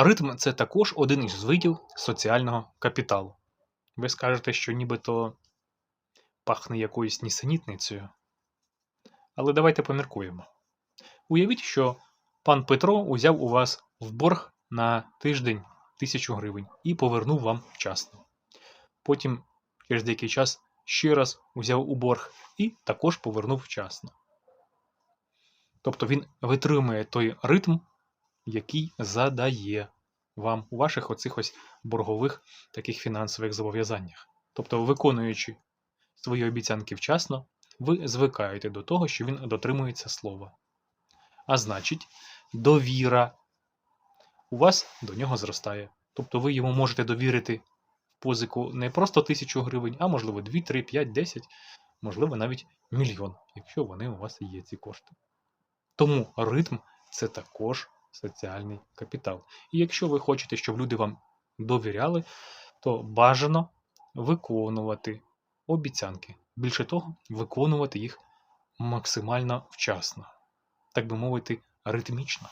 Ритм це також один із видів соціального капіталу. Ви скажете, що нібито пахне якоюсь нісенітницею. Але давайте поміркуємо. Уявіть, що пан Петро узяв у вас в борг на тиждень тисячу гривень і повернув вам вчасно. Потім, через деякий час, ще раз узяв у борг і також повернув вчасно. Тобто він витримує той ритм, який задає вам у ваших оцих ось боргових таких фінансових зобов'язаннях. Тобто, виконуючи свої обіцянки вчасно, ви звикаєте до того, що він дотримується слова. А значить, довіра у вас до нього зростає. Тобто ви йому можете довірити позику не просто тисячу гривень, а можливо 2, 3, 5, 10, можливо навіть мільйон, якщо вони у вас є ці кошти. Тому ритм це також соціальний капітал. І якщо ви хочете, щоб люди вам довіряли, то бажано виконувати обіцянки. Більше того, виконувати їх максимально вчасно, так би мовити, ритмічно.